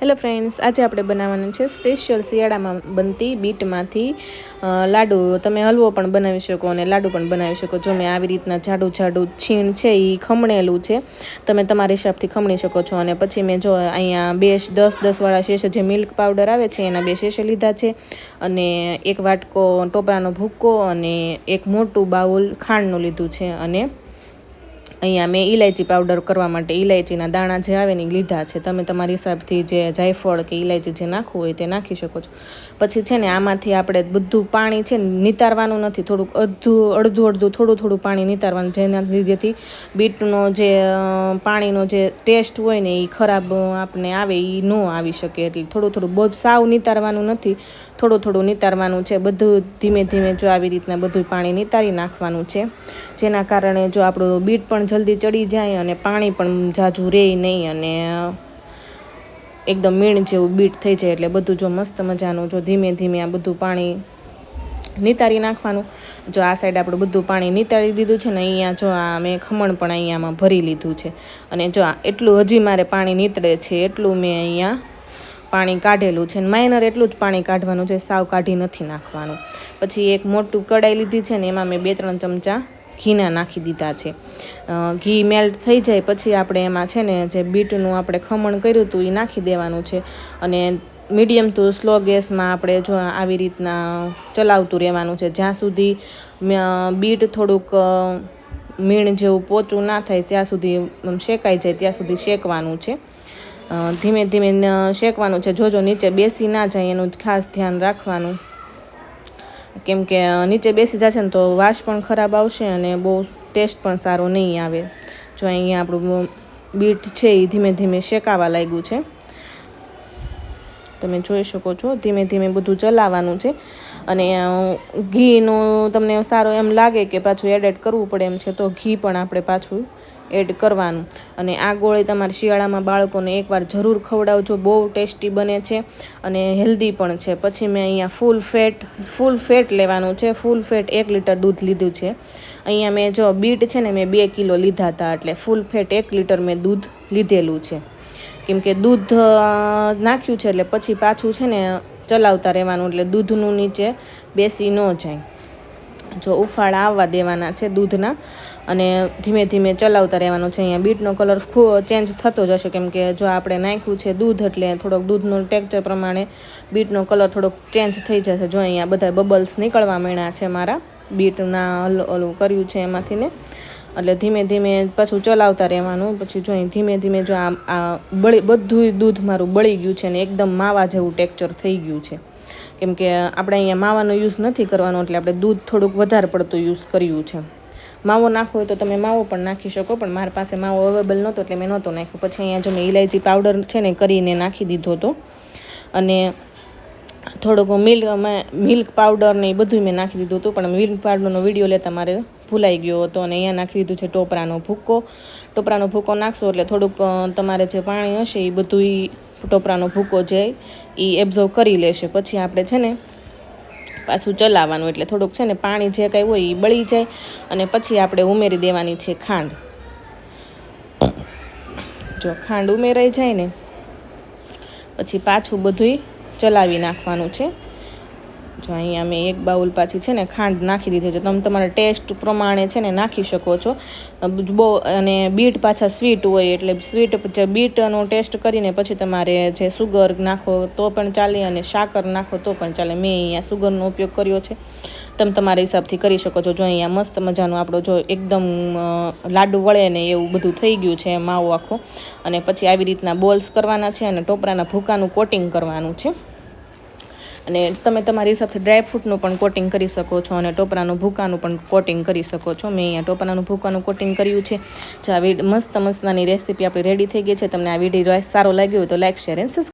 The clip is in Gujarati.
હેલો ફ્રેન્ડ્સ આજે આપણે બનાવવાનું છે સ્પેશિયલ શિયાળામાં બનતી બીટમાંથી લાડુ. તમે હલવો પણ બનાવી શકો અને લાડુ પણ બનાવી શકો જો મેં આવી રીતના જાડું જાડું છીણ છે એ ખમણેલું છે. તમે તમારા હિસાબથી ખમણી શકો છો. અને પછી મેં જો અહીંયા બે દસ દસવાળા શેષ જે મિલ્ક પાવડર આવે છે, એના બે શેષે લીધા છે. અને એક વાટકો ટોપરાનો ભૂક્કો અને એક મોટું બાઉલ ખાંડનું લીધું છે. અને અહીંયા મેં ઇલાયચી પાવડર કરવા માટે ઇલાયચીના દાણા જે આવે ને લીધા છે. તમે તમારી હિસાબથી જે જાયફળ કે ઇલાયચી જે નાખવું હોય તે નાખી શકો છો. પછી છે ને આમાંથી આપણે બધું પાણી છે નિતારવાનું નથી. થોડુંક અડધું અડધું અડધું, થોડું થોડું પાણી નિતારવાનું. જેના લીધેથી બીટનો જે પાણીનો જે ટેસ્ટ હોય ને એ ખરાબ આપને આવે એ ન આવી શકે. એટલે થોડું થોડું બહુ સાવ નિતારવાનું નથી. થોડું થોડું નિતારવાનું છે. બધું ધીમે ધીમે જો આવી રીતના બધું પાણી નિતારી નાખવાનું છે. જેના કારણે જો આપણું બીટ પણ જલ્દી ચડી જાય અને પાણી પણ ઝાઝું રહે નહીં અને એકદમ મીણ જેવું બીટ થઈ જાય એટલે બધું જો મસ્ત મજાનું, જો ધીમે ધીમે આ બધું પાણી નિતારી નાખવાનું. જો આ સાઈડ આપણું બધું પાણી નિતારી દીધું છે ને અહીંયા જો આ મેં ખમણ પણ અહીંયામાં ભરી લીધું છે. અને જો આ એટલું હજી મારે પાણી નીતળે છે, એટલું મેં અહીંયા પાણી કાઢેલું છે. ને માઇનર એટલું જ પાણી કાઢવાનું છે, સાવ કાઢી નથી નાખવાનું. પછી એક મોટું કડાઈ લીધી છે ને એમાં મેં બે ત્રણ ચમચા ઘીના નાખી દીધા છે. ઘી મેલ્ટ થઈ જાય પછી આપણે એમાં છે ને જે બીટનું આપણે ખમણ કર્યું હતું એ નાખી દેવાનું છે. અને મીડિયમ ટુ સ્લો ગેસમાં આપણે જો આવી રીતના ચલાવતું રહેવાનું છે. જ્યાં સુધી બીટ થોડુંક મીણ જેવું પોચું ના થાય ત્યાં સુધી શેકાઈ જાય ત્યાં સુધી શેકવાનું છે. ધીમે ધીમે શેકવાનું છે. જોજો નીચે બેસી ના જાય એનું ખાસ ધ્યાન રાખવાનું. કેમ કે નીચે બેસી જશે ને તો વાસ પણ ખરાબ આવશે અને બહુ ટેસ્ટ પણ સારો નહીં આવે. જો અહીંયા આપણું બીટ છે એ ધીમે ધીમે શેકાવા લાગ્યું છે. તમે જોઈ શકો છો. ધીમે ધીમે બધું ચલાવવાનું છે. અને ઘીનું તમને સારું એમ લાગે કે પાછું એડ એડ કરવું પડે એમ છે, તો ઘી પણ આપણે પાછું એડ કરવાનું. અને આ ગોળી તમારે શિયાળામાં બાળકોને એકવાર જરૂર ખવડાવજો. બહુ ટેસ્ટી બને છે અને હેલ્ધી પણ છે. પછી મેં અહીંયા ફૂલ ફેટ ફૂલ ફેટ લેવાનું છે. ફૂલ ફેટ એક લીટર દૂધ લીધું છે. અહીંયા મેં જો બીટ છે ને, મેં બે કિલો લીધા હતા. એટલે ફૂલ ફેટ એક લીટર મેં દૂધ લીધેલું છે. કેમ કે દૂધ નાખ્યું છે એટલે પછી પાછું છે ને ચલાવતા રહેવાનું એટલે દૂધનું નીચે બેસી ન જાય. જો ઉફાળા આવવા દેવાના છે દૂધના અને ધીમે ધીમે ચલાવતા રહેવાનું છે. અહીંયા બીટનો કલર ખૂબ ચેન્જ થતો જશે કેમ કે જો આપણે નાખ્યું છે દૂધ એટલે થોડોક દૂધનું ટેક્ચર પ્રમાણે બીટનો કલર થોડોક ચેન્જ થઈ જશે. જો અહીંયા બધા બબલ્સ નીકળવા માંડ્યા છે મારા બીટના હલું કર્યું છે એમાંથી ને. એટલે ધીમે ધીમે પાછું ચલાવતા રહેવાનું. પછી જો ધીમે ધીમે જો આ આ બળી બધું દૂધ મારું બળી ગયું છે ને એકદમ માવા જેવું ટેક્ચર થઈ ગયું છે. કેમ કે આપણે અહીંયા માવાનો યુઝ નથી કરવાનો એટલે આપણે દૂધ થોડુંક વધારે પડતું યુઝ કર્યું છે. માવો નાખવો હોય તો તમે માવો પણ નાખી શકો, પણ મારી પાસે માવો અવેલેબલ નહોતો એટલે મેં નહોતો નાખ્યો. પછી અહીંયા જો મેં ઇલાયચી પાવડર છે ને કરીને નાખી દીધો હતો. અને થોડુંક મિલ્ક મિલ્ક પાવડર ને એ બધું મેં નાખી દીધું હતું, પણ મિલ્ક પાવડરનો વીડિયો લેતા મારે ભૂલાઈ ગયો હતો અને અહીંયા નાખી દીધું છે ટોપરાનો ભૂક્કો. ટોપરાનો ભૂક્કો નાખશો એટલે થોડુંક તમારે જે પાણી હશે એ બધું ટોપરાનો ભૂક્કો જે એ એબ્ઝોર્વ કરી લેશે. પછી આપણે છે ને પાછું ચલાવવાનું એટલે થોડુંક છે ને પાણી જે કાંઈ હોય એ બળી જાય અને પછી આપણે ઉમેરી દેવાની છે ખાંડ. જો ખાંડ ઉમેરાઈ જાય ને, પછી પાછું બધુંય ચલાવી નાખવાનું છે. જો અહીંયા મેં એક બાઉલ પાછી છે ને ખાંડ નાખી દીધી છે. તમે તમારા ટેસ્ટ પ્રમાણે છે ને નાખી શકો છો. બહુ અને બીટ પાછા સ્વીટ હોય એટલે સ્વીટ જે બીટનો ટેસ્ટ કરીને પછી તમારે જે સુગર નાખો તો પણ ચાલે અને સાકર નાખો તો પણ ચાલે. મેં અહીંયા સુગરનો ઉપયોગ કર્યો છે. તમે તમારા હિસાબથી કરી શકો છો. જો અહીંયા મસ્ત મજાનું આપણો જો એકદમ લાડુ વળે ને એવું બધું થઈ ગયું છે માવો આખો. અને પછી આવી રીતના બોલ્સ કરવાના છે અને ટોપરાના ભૂકાનું કોટિંગ કરવાનું છે. અને તમે તમારી હિસાબથી ડ્રાયફ્રૂટનું પણ કોટિંગ કરી શકો છો અને ટોપરાનું ભૂકાનું પણ કોટિંગ કરી શકો છો. મેં અહીંયા ટોપરાનું ભૂકાનું કોટિંગ કર્યું છે. જે આવી મસ્ત મસ્તની રેસીપી આપણી રેડી થઈ ગઈ છે. તમને આ વીડિયો સારો લાગ્યો હોય તો લાઈક શેર એન્ડ